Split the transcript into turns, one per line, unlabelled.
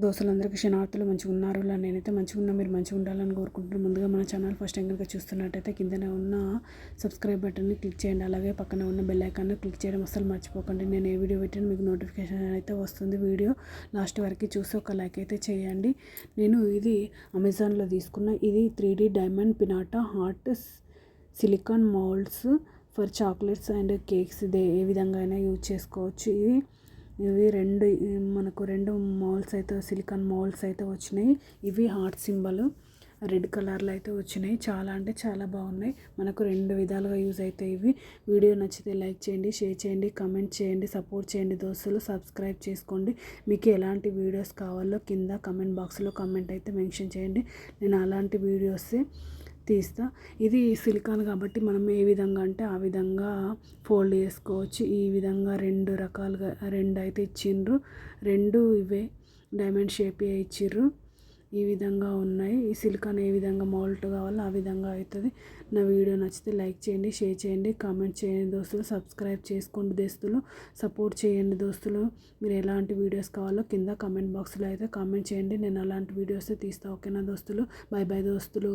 దోస్తులందరికీ క్షణార్థులు మంచిగా ఉన్నారు ఇలా నేనైతే మంచిగా ఉన్నా మీరు మంచిగా ఉండాలని కోరుకుంటున్నాను ముందుగా మన ఛానల్ ఫస్ట్ టైం కనుక చూస్తున్నట్టయితే కిందనే ఉన్న సబ్స్క్రైబ్ బటన్ని క్లిక్ చేయండి. అలాగే పక్కన ఉన్న బెల్ ఐకాన్ని క్లిక్ చేయడం అసలు మర్చిపోకండి. నేను ఏ వీడియో పెట్టినా మీకు నోటిఫికేషన్ అయితే వస్తుంది. వీడియో లాస్ట్ వరకు చూసి ఒక లైక్ అయితే చేయండి. నేను ఇది అమెజాన్లో తీసుకున్న ఇది three diamond pinata heart silicone moulds for chocolates and cakes. ఇదే ఏ విధంగా అయినా యూజ్ చేసుకోవచ్చు. ఇది ఇవి రెండు మనకు రెండు మౌల్స్ అయితే సిలికాన్ మౌల్స్ అయితే వచ్చినాయి. ఇవి హార్ట్ సింబల్. రెడ్ కలర్లో అయితే వచ్చినాయి. చాలా అంటే చాలా బాగున్నాయి. మనకు రెండు విధాలుగా యూజ్ అవుతాయి ఇవి. వీడియో నచ్చితే లైక్ చేయండి షేర్ చేయండి కమెంట్ చేయండి సపోర్ట్ చేయండి దోస్తులు. సబ్స్క్రైబ్ చేసుకోండి. మీకు ఎలాంటి వీడియోస్ కావాలో కింద కమెంట్ బాక్స్లో కమెంట్ అయితే మెన్షన్ చేయండి. నేను అలాంటి వీడియోస్ తీస్తా. ఇది సిలికాన్ కాబట్టి మనం ఏ విధంగా అంటే ఆ విధంగా ఫోల్డ్ చేసుకోవచ్చు. ఈ విధంగా రెండు రకాలుగా రెండు అయితే ఇచ్చిండ్రు. రెండు ఇవే డైమండ్ షేప్ ఇచ్చిర్రు. ఈ విధంగా ఉన్నాయి. ఈ సిలికాన్ ఏ విధంగా మౌల్ట్ కావాలో ఆ విధంగా అవుతుంది. నా వీడియో నచ్చితే లైక్ చేయండి షేర్ చేయండి కామెంట్ చేయండి దోస్తులు సబ్స్క్రైబ్ చేసుకోండి దోస్తులు సపోర్ట్ చేయండి దోస్తులు. మీరు ఎలాంటి వీడియోస్ కావాలో కింద కామెంట్ బాక్స్లో అయితే కామెంట్ చేయండి. నేను అలాంటి వీడియోస్ తీస్తా. ఓకేనా దోస్తులు? బాయ్ బాయ్ దోస్తులు.